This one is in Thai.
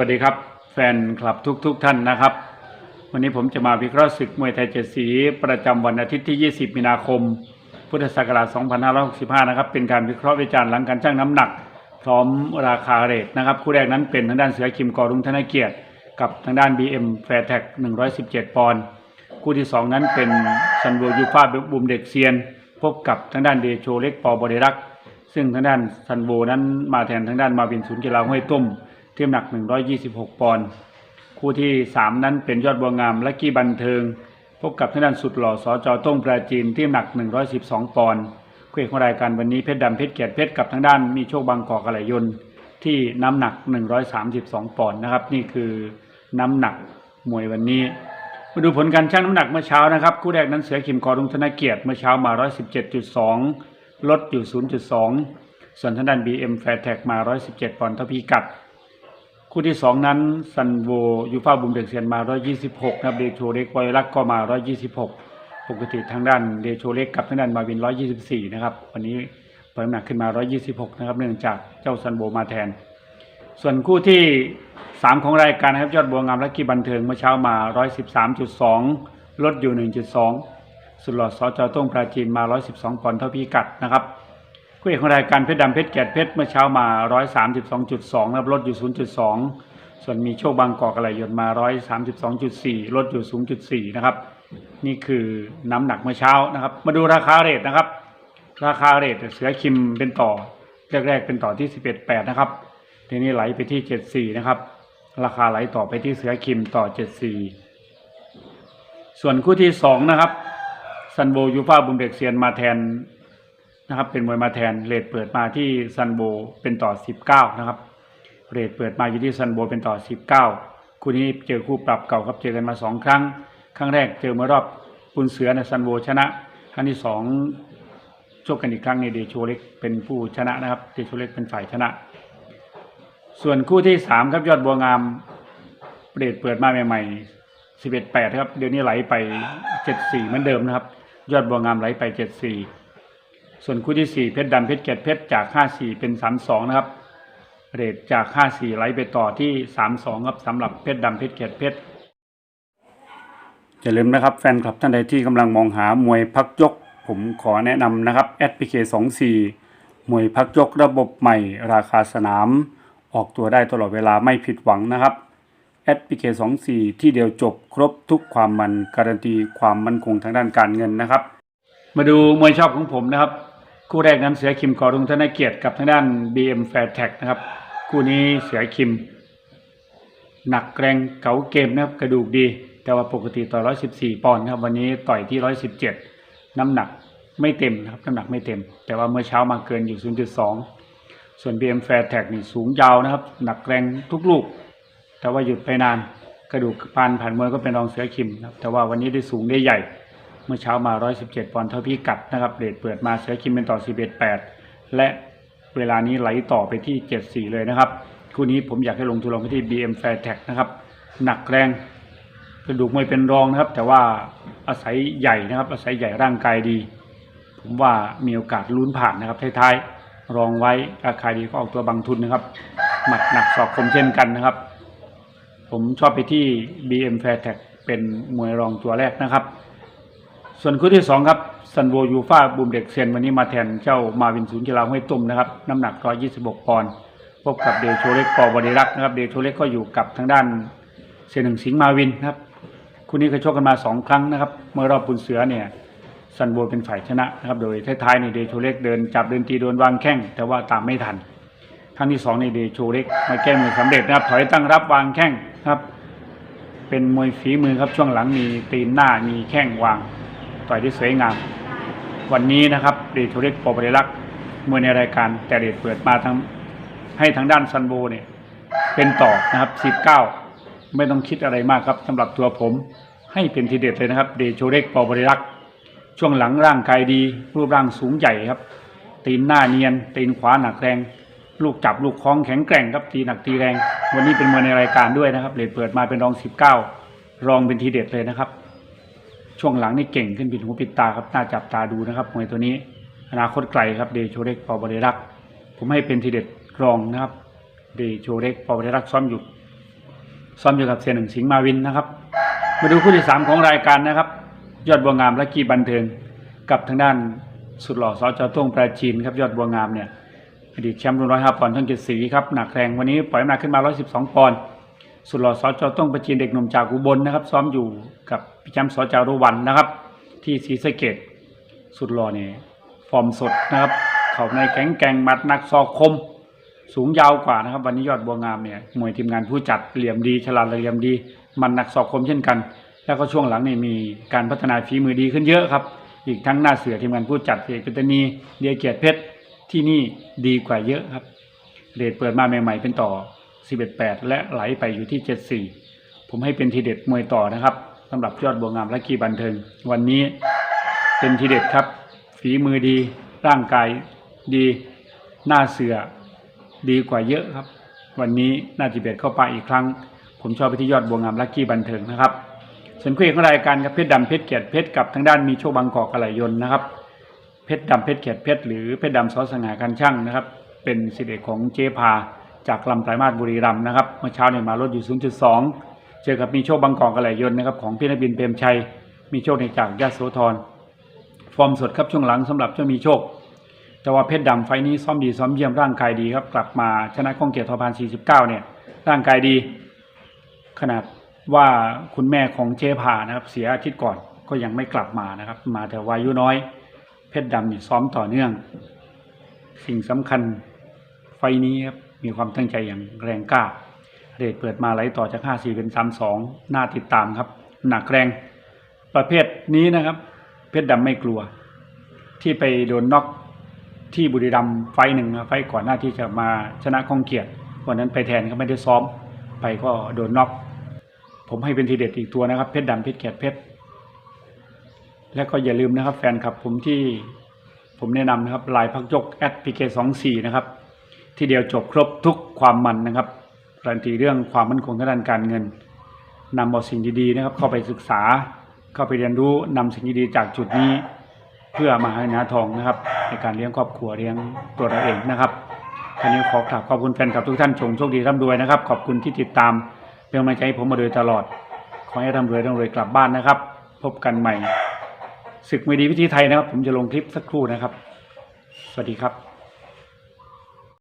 วัสดีครับ แฟนคลับทุกๆทท่านนะครับ วันนี้ผมจะมาวิเคราะห์ศึกมวยไทยเจ็ดสี ประจำวันอาทิตย์ที่ 20 มีนาคม พุทธศักราช 2565 นะครับ เป็นการวิเคราะห์วิจารณ์หลังการชั่งน้ำหนัก พร้อมราคาเรทนะครับ คู่แรกนั้นเป็นทางด้านเสือคิมกอรุงธนเกียรติ กับทางด้าน BM f a i r t a g 117 ปอนด์คู่ที่ 2 นั้นเป็นซันโวยูฟาบุมเด็กเซียน พบกับทางด้านเดโชเล็กปอบริรักษ์ซึ่งทางด้านซันโวนั้นมาแทนทางด้านมาวินศูนย์กีฬาห้วยตุ้ม ทียมหนัก 126 ปอนด์คู่ที่ 3 นั้นเป็นยอดบัวงามและกี้บันเทิง พบกับทางด้านสุดหล่อสอจอต้งปราจีนที่หนัก 112 ปอนด์คู่เอกของรายการวันนี้เพชรดำเพชรเกียรติเพชรกับทางด้านมีโชคบางกอกอะไหลยนต์ที่น้ำหนัก 132 ปอนด์นะครับ นี่คือน้ำหนักมวยวันนี้ มาดูผลการชั่งน้ำหนักเมื่อเช้านะครับ คู่แรกนั้นเสือขิมกอรุงธนเกียรติเมื่อเช้ามา 117.2 ลดอยู่ 0.2 ส่วนทางด้าน BM f a i r t a g มา 117 ปอนด์เท่าพิกัด คู่ที่2นั้นซันโวยูฟาบุมเด็กเซียนมา 126นะครับเดโชเล็กไวอยลักก็มา 126 ปกติทางด้านเดโชเล็กกับทางด้านมาวิน 124 นะครับ วันนี้เพิ่มหนักขึ้นมา 126 นะครับ เนื่องจากเจ้าซันโวมาแทน ส่วนคู่ที่ 3 ของรายการนะครับยอดบัวงามและกีบันเทิงเมื่อเช้ามา 113.2 ลดอยู่ 1.2 สุดหลอดสจต้งปราจีนมา 112ปอนด์เท่าพิกัดนะครับ คู่เอกของรายการเพชรดำเพชรแกดเพชรเมื่อเช้ามา 132.2นะครับลดอยู่ 0.2 ส่วนมีโชคบางกอกอะไรยนมา 132.4 ลดอยู่ 0.4 นะครับ นี่คือน้ำหนักเมื่อเช้านะครับ มาดูราคาเรทนะครับ ราคาเรทเสือคิมเป็นต่อแรกๆเป็นต่อที่ 11.8 นะครับ ทีนี้ไหลไปที่ 74 นะครับ ราคาไหลต่อไปที่เสือคิมต่อ 74 ส่วนคู่ที่ 2 นะครับซันโบยูฟาบุมเด็กเซียนมาแทน นะครับ เป็นมวยมาแทนเรทเปิดมาที่ซันโบเป็นต่อ 19 นะครับเรทเปิดมาอยู่ที่ซันโบเป็นต่อ 19 คู่นี้เจอคู่ปรับเก่าครับเจอกันมา 2 ครั้ง ครั้งแรกเจอเมื่อรอบปุนเสือในซันโบชนะ ครั้งที่สองชกกันอีกครั้งในเดโชเล็กเป็นผู้ชนะนะครับ เดโชเล็กเป็นฝ่ายชนะ ส่วนคู่ที่สามครับยอดบัวงามเรทเปิดมาใหม่ๆสิบเอ็ดแปดครับ เดี๋ยวนี้ไหลไปเจ็ดสี่เหมือนเดิมนะครับ ยอดบัวงามไหลไปเจ็ด สี่ส่วนคู่ที่สี่เพชรดำเพชรเกตเพชรจากห้าสี่เป็นสามสองนะครับ เรทจากห้าสี่ไหลไปต่อที่สามสองครับสำหรับเพชรดำเพชรเกตเพชรอย่าลืมนะครับแฟนคลับท่านใดที่กำลังมองหามวยพักยก ผมขอแนะนำนะครับ SPK 2 4มวยพักยกระบบใหม่ราคาสนาม ออกตัวได้ตลอดเวลาไม่ผิดหวังนะครับ SPK 2 4ที่เดียวจบครบทุกความมันการันตีความมั่นคงทางด้านการเงินนะครับ มาดูมวยชอบของผมนะครับ คู่แรกนั้นเสือคิมกอรุงธนเกียรติกับทางด้าน BM f a i r t a g นะครับ คู่นี้เสือคิม หนักแรงเก๋าเกมนะครับ กระดูกดี แต่ว่าปกติต่อ 114 ปอนด์ครับ วันนี้ต่อยที่ 117 น้ำหนักไม่เต็มนะครับ น้ำหนักไม่เต็ม แต่ว่าเมื่อเช้ามาเกินอยู่ 0.2 ส่วน BM f a i r t a g นี่สูงยาวนะครับ หนักแรงทุกลูก แต่ว่าหยุดไปนาน กระดูกปานผ่านมวยก็เป็นรองเสือคิมนะครับ แต่ว่าวันนี้ได้สูงได้ใหญ่ เมื่อเช้ามา 117 ปอนด์เท่าพิกัดนะครับเรทเปิดมาเสือคิมเป็นต่อ 11.8 และเวลานี้ไหลต่อไปที่ 74 เลยนะครับ คู่นี้ผมอยากให้ลงทุนลงไปที่ BM f a i r t a g นะครับหนักแรงกระดูกมวยเป็นรองนะครับ แต่ว่าอาศัยใหญ่นะครับ อาศัยใหญ่ร่างกายดี ผมว่ามีโอกาสลุ้นผ่านนะครับท้ายๆรองไว้ราคาดีก็ออกตัวบางทุนนะครับ หมัดหนักศอกคมเช่นกันนะครับ ผมชอบไปที่ BM f a i r t a g เป็นมวยรองตัวแรกนะครับ ส่วนคู่ที่สองครับซันโวยูฟาบูมเด็กเซนวันนี้มาแทนเจ้ามาวินศูนย์กีฬาห้วยตุ้มนะครับน้ำหนัก 126 ปอนด์พบกับเดโชเล็กปอบริรักษ์นะครับเดโชเล็กก็อยู่กับทางด้านเซนหนึ่งสิงห์มาวินนะครับคู่นี้เคยชกกันมาสองครั้งนะครับ เมื่อรอบปุนเสือเนี่ยซันโวเป็นฝ่ายชนะนะครับโดยท้ายๆในเดโชเล็กเดินจับเดินตีโดนวางแข้งแต่ว่าตามไม่ทันครั้งที่สองในเดโชเล็กมาแก้มือสำเร็จนะครับถอยตั้งรับวางแข้งนะครับ เป็นมวยฝีมือครับช่วงหลังมีตีนหน้ามีแข้งวาง ต่อยได้สวยงาม วันนี้นะครับเดชโชเล็กปอบริรักษ์มวยในรายการแต่เดชเปิดมาทั้งให้ทางด้านซันโบเนี่ยเป็นต่อนะครับ19 ไม่ต้องคิดอะไรมากครับสำหรับตัวผมให้เป็นทีเด็ดเลยนะครับ เดชโชเล็กปอบริรักษ์ช่วงหลังร่างกายดี รูปร่างสูงใหญ่ครับ ตีนหน้าเนียน ตีนขวาหนักแรง ลูกจับลูกคล้องแข็งแกร่งครับตีหนักตีแรง วันนี้เป็นมวยในรายการด้วยนะครับเลทเปิดมาเป็นรอง 19 รองเป็นทีเด็ดเลยนะครับ ช่วงหลังนี่เก่งขึ้นปิดหูปิดตาครับน่าจับตาดูนะครับมวยตัวนี้ อนาคตไกลครับเดโชเล็กปอบริรักษ์ผมให้เป็นทีเด็ดรองนะครับเดโชเล็กปอบริรักษ์ซ้อมอยู่ซ้อมอยู่กับเสียหนึ่งสิงห์มาวินนะครับ มาดูคู่ที่สามของรายการนะครับ ยอดบัวงามและกีบันเทิงกับทางด้านสุดหล่อสจต้งปราจีนครับยอดบัวงามเนี่ยอดีตแชมป์รุ่นร้อยห้าปอนด์ช่องเจ็ดสีครับหนักแรงวันนี้ปล่อยน้ำหนักขึ้นมาร้อยสิบสองปอนด์ สุดหล่อสจต้องปราจีนเด็กหนุ่มจากอุบลนะครับ ซ้อมอยู่กับพี่แชมป์สจารุวันนะครับ ที่ศรีสะเกดสุดหล่อเนี่ยฟอร์มสดนะครับ เขาในแข็งแกร่งมัดนักศอกคม สูงยาวกว่านะครับ วันนี้ยอดบัวงามเนี่ยมวยทีมงานผู้จัดเหลี่ยมดี ฉลาดเหลี่ยมดี มันนักศอกคมเช่นกัน แล้วก็ช่วงหลังเนี่ยมีการพัฒนาฝีมือดีขึ้นเยอะครับ อีกทั้งหน้าเสือทีมงานผู้จัดเอกปัตนีเดียเกียรติเพชรที่นี่ดีกว่าเยอะครับเดทเปิดมาใหม่ ๆ เป็นต่อ 11-8 และไหลไปอยู่ที่ 7-4 ผมให้เป็นทีเด็ดมวยต่อนะครับสำหรับยอดบัวงามและกีบันเทิง วันนี้เป็นทีเด็ดครับ ฝีมือดี ร่างกายดี หน้าเสือดีกว่าเยอะครับ วันนี้น่าจะเบียดเข้าไปอีกครั้ง ผมชอบไปที่ยอดบัวงามลักกี้บันเทิงนะครับส่วนคู่เอกของรายการครับเพชรดำเพชรเกียรติเพชรกับทางด้านมีโชคบางกอกกระไหลยนนะครับ เพชรดำเพชรเกียรติเพชรหรือเพชรดำซอสง่ากันช่างนะครับ เป็นสิทธิเอกของเจพา จากลำไตรมาสบุรีรัมย์นะครับเมื่อเช้าเนี่ยมาลดอยู่ 0.2 เจอกับมีโชคบางกอกกระไหลยนต์นะครับของพี่นบินเปรมชัย มีโชคในจากยะโสธรฟอร์มสดครับช่วงหลังสำหรับเจ้ามีโชค แต่ว่าเพชรดำไฟนี้ซ้อมดีซ้อมเยี่ยมร่างกายดีครับกลับมาชนะก้องเกียรติทอพาน 49 เนี่ยร่างกายดี ขนาดว่าคุณแม่ของเจพานะครับเสียอาทิตย์ก่อนก็ยังไม่กลับมานะครับ มาแต่วายุน้อย เพชรดำเนี่ยซ้อมต่อเนื่อง สิ่งสำคัญไฟนี้ครับ มีความตั้งใจอย่างแรงกล้าเรทเปิดมาไหลต่อจาก 5-4 เป็น 3-2 น่าติดตามครับ หนักแรงประเภทนี้นะครับ เพชรดำไม่กลัว ที่ไปโดนน็อกที่บุรีรัมย์ไฟหนึ่งไฟก่อนหน้าที่จะมาชนะคองเกียรติวันนั้นไปแทนก็ไม่ได้ซ้อม ไปก็โดนน็อกผมให้เป็นทีเด็ดอีกตัวนะครับเพชรดำเพชรเกียรติเพชรและก็อย่าลืมนะครับ แฟนคลับผมที่ผมแนะนำนะครับลายพักยกแอดพีเคสองสี่นะครับ ที่เดียวจบครบทุกความมันนะครับการันตีเรื่องความมั่นคงทางด้านการเงินนำเอาสิ่งดีๆนะครับ เข้าไปศึกษา เข้าไปเรียนรู้นำสิ่งดีๆจากจุดนี้ เพื่อมาให้นาทองนะครับ ในการเลี้ยงครอบครัวเลี้ยงตัวเราเองนะครับท่านนี้ขอกราบขอบคุณแฟนคลับทุกท่านจงโชคดีร่ำรวยนะครับ ขอบคุณที่ติดตามเป็นกำลังใจให้ผมมาโดยตลอด ขอให้ร่ำรวยร่ำรวยกลับบ้านนะครับ พบกันใหม่ศึกไม่ดีวิธีไทยนะครับ ผมจะลงคลิปสักครู่นะครับ สวัสดีครับ